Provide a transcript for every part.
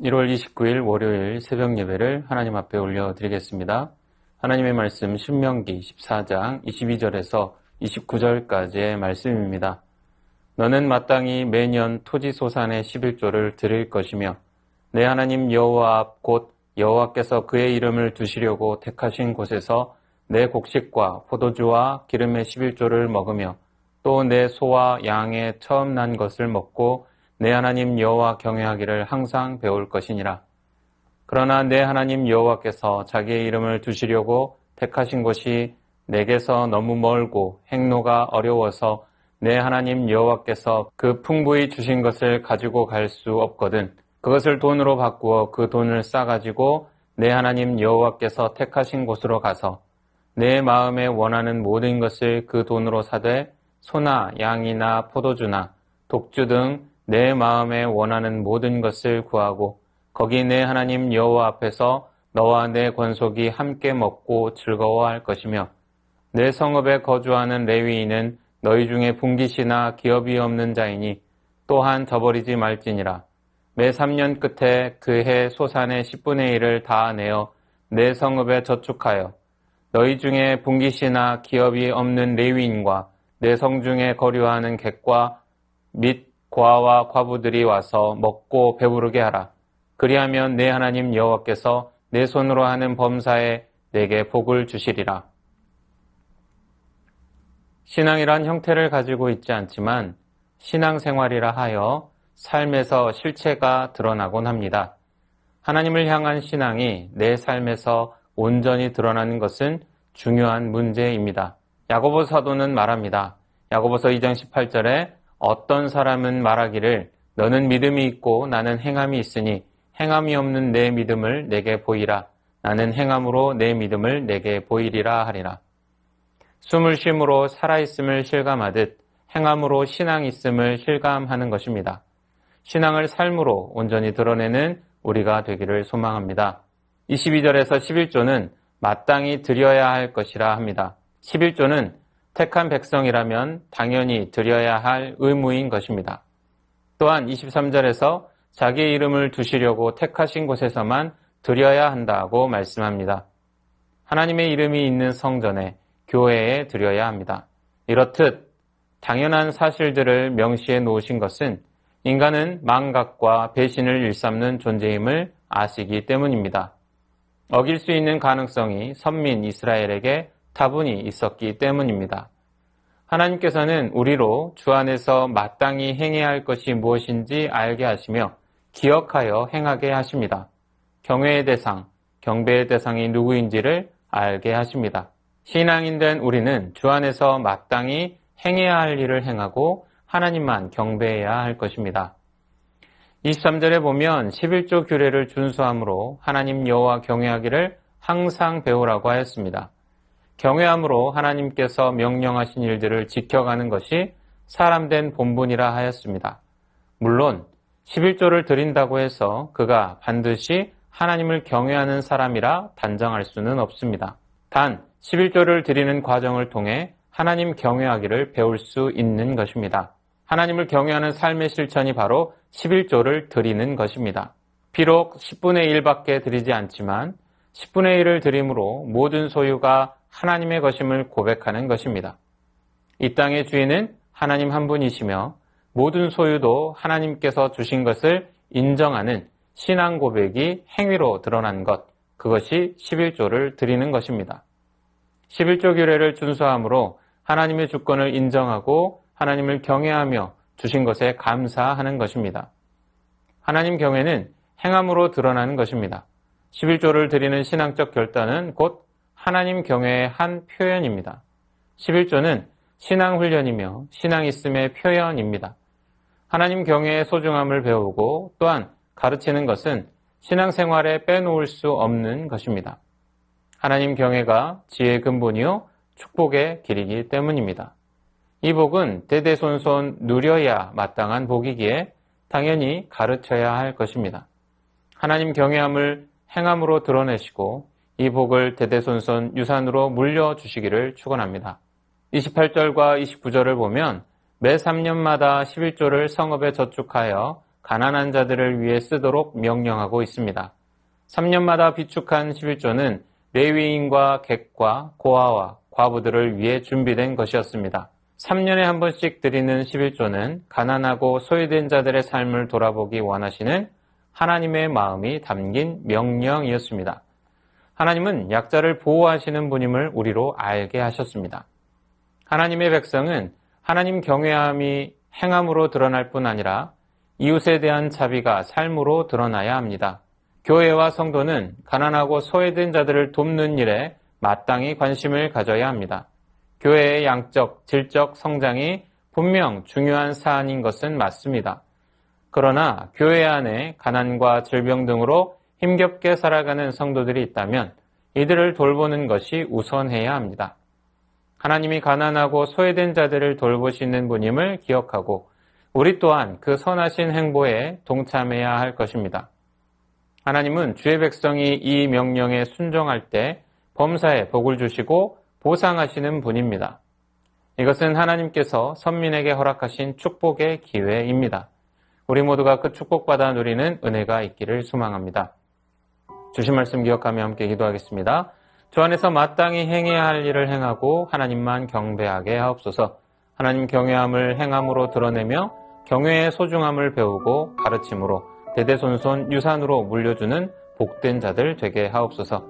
1월 29일 월요일 새벽 예배를 하나님 앞에 올려드리겠습니다. 하나님의 말씀 신명기 14장 22절에서 29절까지의 말씀입니다. 너는 마땅히 매년 토지 소산의 11조를 드릴 것이며 내 하나님 여호와 앞 곧 여호와께서 그의 이름을 두시려고 택하신 곳에서 내 곡식과 포도주와 기름의 11조를 먹으며 또 내 소와 양의 처음 난 것을 먹고 내 하나님 여호와 경외하기를 항상 배울 것이니라. 그러나 내 하나님 여호와께서 자기의 이름을 두시려고 택하신 곳이 내게서 너무 멀고 행로가 어려워서 내 하나님 여호와께서 그 풍부히 주신 것을 가지고 갈 수 없거든. 그것을 돈으로 바꾸어 그 돈을 싸가지고 내 하나님 여호와께서 택하신 곳으로 가서 내 마음에 원하는 모든 것을 그 돈으로 사되 소나 양이나 포도주나 독주 등 내 마음에 원하는 모든 것을 구하고 거기 내 하나님 여호와 앞에서 너와 내 권속이 함께 먹고 즐거워할 것이며 내 성읍에 거주하는 레위인은 너희 중에 분깃이나 기업이 없는 자이니 또한 저버리지 말지니라. 매 3년 끝에 그 해 소산의 10분의 1을 다 내어 내 성읍에 저축하여 너희 중에 분깃이나 기업이 없는 레위인과 내 성 중에 거류하는 객과 및 고아와 과부들이 와서 먹고 배부르게 하라. 그리하면 내 하나님 여호와께서 내 손으로 하는 범사에 내게 복을 주시리라. 신앙이란 형태를 가지고 있지 않지만 신앙생활이라 하여 삶에서 실체가 드러나곤 합니다. 하나님을 향한 신앙이 내 삶에서 온전히 드러나는 것은 중요한 문제입니다. 야고보 사도는 말합니다. 야고보서 2장 18절에 어떤 사람은 말하기를 너는 믿음이 있고 나는 행함이 있으니 행함이 없는 내 믿음을 내게 보이라. 나는 행함으로 내 믿음을 내게 보이리라 하리라. 숨을 쉼으로 살아있음을 실감하듯 행함으로 신앙 있음을 실감하는 것입니다. 신앙을 삶으로 온전히 드러내는 우리가 되기를 소망합니다. 22절에서 11조는 마땅히 드려야 할 것이라 합니다. 11조는 택한 백성이라면 당연히 드려야 할 의무인 것입니다. 또한 23절에서 자기 이름을 두시려고 택하신 곳에서만 드려야 한다고 말씀합니다. 하나님의 이름이 있는 성전에 교회에 드려야 합니다. 이렇듯 당연한 사실들을 명시해 놓으신 것은 인간은 망각과 배신을 일삼는 존재임을 아시기 때문입니다. 어길 수 있는 가능성이 선민 이스라엘에게 다분히 있었기 때문입니다. 하나님께서는 우리로 주 안에서 마땅히 행해야 할 것이 무엇인지 알게 하시며 기억하여 행하게 하십니다. 경외의 대상, 경배의 대상이 누구인지를 알게 하십니다. 신앙인 된 우리는 주 안에서 마땅히 행해야 할 일을 행하고 하나님만 경배해야 할 것입니다. 23절에 보면 11조 규례를 준수함으로 하나님 여호와 경외하기를 항상 배우라고 하였습니다. 경외함으로 하나님께서 명령하신 일들을 지켜가는 것이 사람된 본분이라 하였습니다. 물론 11조를 드린다고 해서 그가 반드시 하나님을 경외하는 사람이라 단정할 수는 없습니다. 단 11조를 드리는 과정을 통해 하나님 경외하기를 배울 수 있는 것입니다. 하나님을 경외하는 삶의 실천이 바로 11조를 드리는 것입니다. 비록 10분의 1밖에 드리지 않지만 10분의 1을 드림으로 모든 소유가 하나님의 것임을 고백하는 것입니다. 이 땅의 주인은 하나님 한 분이시며 모든 소유도 하나님께서 주신 것을 인정하는 신앙 고백이 행위로 드러난 것, 그것이 11조를 드리는 것입니다. 11조 규례를 준수함으로 하나님의 주권을 인정하고 하나님을 경외하며 주신 것에 감사하는 것입니다. 하나님 경외는 행함으로 드러나는 것입니다. 11조를 드리는 신앙적 결단은 곧 하나님 경외의 한 표현입니다. 11조는 신앙 훈련이며 신앙 있음의 표현입니다. 하나님 경외의 소중함을 배우고 또한 가르치는 것은 신앙생활에 빼놓을 수 없는 것입니다. 하나님 경외가 지혜의 근본이요 축복의 길이기 때문입니다. 이 복은 대대손손 누려야 마땅한 복이기에 당연히 가르쳐야 할 것입니다. 하나님 경외함을 행함으로 드러내시고 이 복을 대대손손 유산으로 물려주시기를 축원합니다. 28절과 29절을 보면 매 3년마다 11조를 성읍에 저축하여 가난한 자들을 위해 쓰도록 명령하고 있습니다. 3년마다 비축한 11조는 레위인과 객과 고아와 과부들을 위해 준비된 것이었습니다. 3년에 한 번씩 드리는 11조는 가난하고 소외된 자들의 삶을 돌아보기 원하시는 하나님의 마음이 담긴 명령이었습니다. 하나님은 약자를 보호하시는 분임을 우리로 알게 하셨습니다. 하나님의 백성은 하나님 경외함이 행함으로 드러날 뿐 아니라 이웃에 대한 자비가 삶으로 드러나야 합니다. 교회와 성도는 가난하고 소외된 자들을 돕는 일에 마땅히 관심을 가져야 합니다. 교회의 양적, 질적 성장이 분명 중요한 사안인 것은 맞습니다. 그러나 교회 안에 가난과 질병 등으로 힘겹게 살아가는 성도들이 있다면 이들을 돌보는 것이 우선해야 합니다. 하나님이 가난하고 소외된 자들을 돌보시는 분임을 기억하고 우리 또한 그 선하신 행보에 동참해야 할 것입니다. 하나님은 주의 백성이 이 명령에 순종할 때 범사에 복을 주시고 보상하시는 분입니다. 이것은 하나님께서 선민에게 허락하신 축복의 기회입니다. 우리 모두가 그 축복받아 누리는 은혜가 있기를 소망합니다. 주신 말씀 기억하며 함께 기도하겠습니다. 주 안에서 마땅히 행해야 할 일을 행하고 하나님만 경배하게 하옵소서. 하나님 경외함을 행함으로 드러내며 경외의 소중함을 배우고 가르침으로 대대손손 유산으로 물려주는 복된 자들 되게 하옵소서.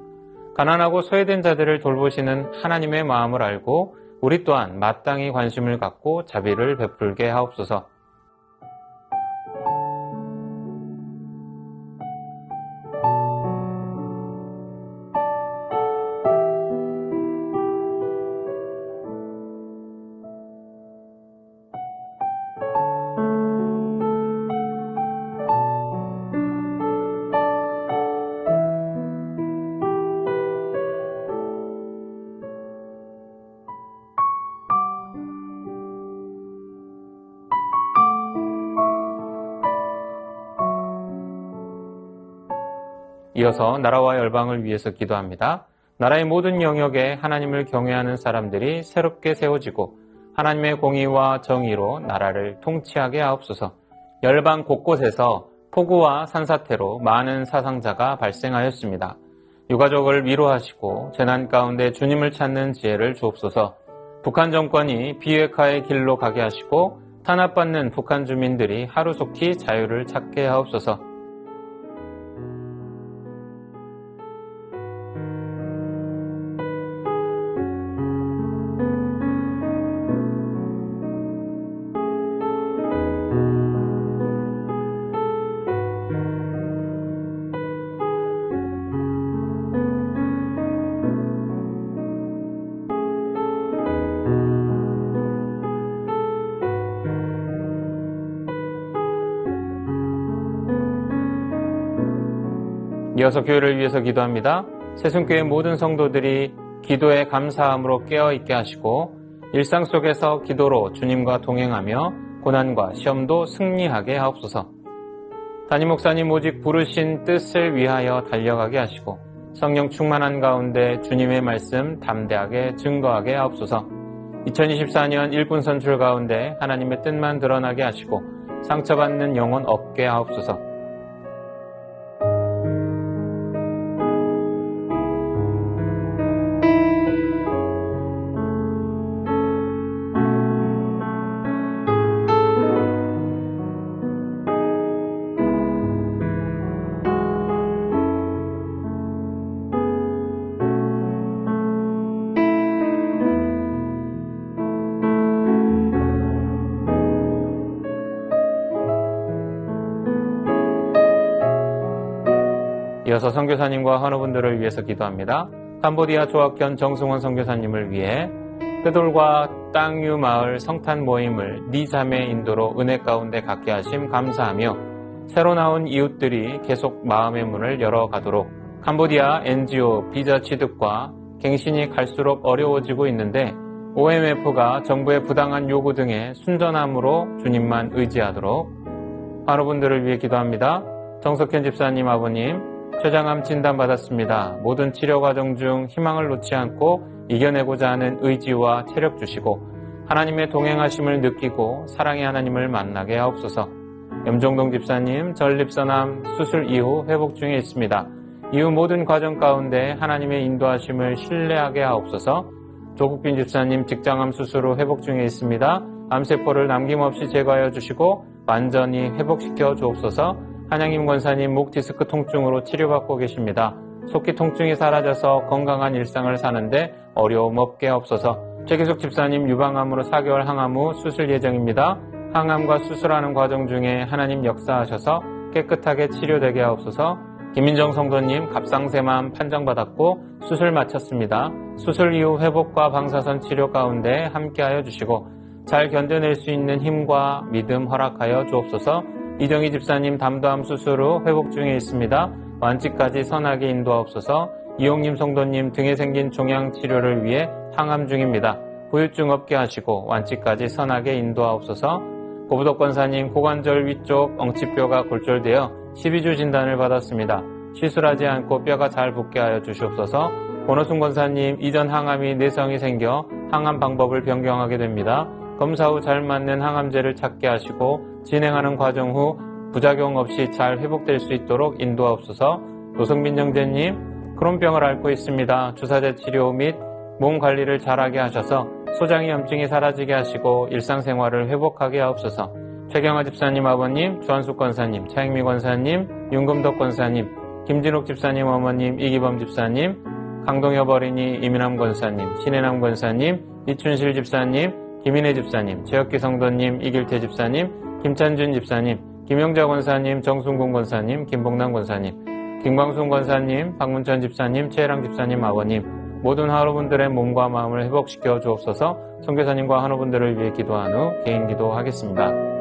가난하고 소외된 자들을 돌보시는 하나님의 마음을 알고 우리 또한 마땅히 관심을 갖고 자비를 베풀게 하옵소서. 이어서 나라와 열방을 위해서 기도합니다. 나라의 모든 영역에 하나님을 경외하는 사람들이 새롭게 세워지고 하나님의 공의와 정의로 나라를 통치하게 하옵소서. 열방 곳곳에서 폭우와 산사태로 많은 사상자가 발생하였습니다. 유가족을 위로하시고 재난 가운데 주님을 찾는 지혜를 주옵소서. 북한 정권이 비핵화의 길로 가게 하시고 탄압받는 북한 주민들이 하루속히 자유를 찾게 하옵소서. 이어서 교회를 위해서 기도합니다. 세순교회 모든 성도들이 기도에 감사함으로 깨어있게 하시고 일상 속에서 기도로 주님과 동행하며 고난과 시험도 승리하게 하옵소서. 담임 목사님 오직 부르신 뜻을 위하여 달려가게 하시고 성령 충만한 가운데 주님의 말씀 담대하게 증거하게 하옵소서. 2024년 일꾼 선출 가운데 하나님의 뜻만 드러나게 하시고 상처받는 영혼 없게 하옵소서. 이어서 선교사님과 환우분들을 위해서 기도합니다. 캄보디아 조학견 정승원 선교사님을 위해 끄돌과 땅유 마을 성탄 모임을 니 자매 인도로 은혜 가운데 갖게 하심 감사하며 새로 나온 이웃들이 계속 마음의 문을 열어가도록 캄보디아 NGO 비자 취득과 갱신이 갈수록 어려워지고 있는데 OMF가 정부의 부당한 요구 등에 순전함으로 주님만 의지하도록 환우분들을 위해 기도합니다. 정석현 집사님 아버님 췌장암 진단받았습니다. 모든 치료 과정 중 희망을 놓지 않고 이겨내고자 하는 의지와 체력 주시고 하나님의 동행하심을 느끼고 사랑의 하나님을 만나게 하옵소서. 염종동 집사님 전립선암 수술 이후 회복 중에 있습니다. 이후 모든 과정 가운데 하나님의 인도하심을 신뢰하게 하옵소서. 조국빈 집사님 직장암 수술 후 회복 중에 있습니다. 암세포를 남김없이 제거하여 주시고 완전히 회복시켜 주옵소서. 한양임 권사님 목 디스크 통증으로 치료받고 계십니다. 속기 통증이 사라져서 건강한 일상을 사는데 어려움 없게 없어서. 최기숙 집사님 유방암으로 4개월 항암 후 수술 예정입니다. 항암과 수술하는 과정 중에 하나님 역사하셔서 깨끗하게 치료되게 하옵소서. 김민정 성도님 갑상샘암 판정받았고 수술 마쳤습니다. 수술 이후 회복과 방사선 치료 가운데 함께하여 주시고 잘 견뎌낼 수 있는 힘과 믿음 허락하여 주옵소서. 이정희 집사님 담도암 수술 후 회복 중에 있습니다. 완치까지 선하게 인도하옵소서. 이용님 성도님 등에 생긴 종양 치료를 위해 항암 중입니다. 후유증 없게 하시고 완치까지 선하게 인도하옵소서. 고부덕 권사님 고관절 위쪽 엉치뼈가 골절되어 12주 진단을 받았습니다. 시술하지 않고 뼈가 잘 붙게 하여 주시옵소서. 권호순 권사님 이전 항암이 내성이 생겨 항암 방법을 변경하게 됩니다. 검사 후 잘 맞는 항암제를 찾게 하시고 진행하는 과정 후 부작용 없이 잘 회복될 수 있도록 인도하옵소서. 노성빈 정재님 크론병을 앓고 있습니다. 주사제 치료 및 몸 관리를 잘하게 하셔서 소장의 염증이 사라지게 하시고 일상생활을 회복하게 하옵소서. 최경화 집사님 아버님, 주한숙 권사님, 차익미 권사님, 윤금덕 권사님, 김진욱 집사님 어머님, 이기범 집사님, 강동엽 어린이, 이민함 권사님, 신혜남 권사님, 이춘실 집사님, 김인혜 집사님, 최혁기 성도님, 이길태 집사님, 김찬준 집사님, 김영자 권사님, 정순군 권사님, 김봉남 권사님, 김광순 권사님, 박문천 집사님, 최혜랑 집사님 아버님, 모든 하루분들의 몸과 마음을 회복시켜 주옵소서, 성교사님과 한우분들을 위해 기도한 후 개인 기도하겠습니다.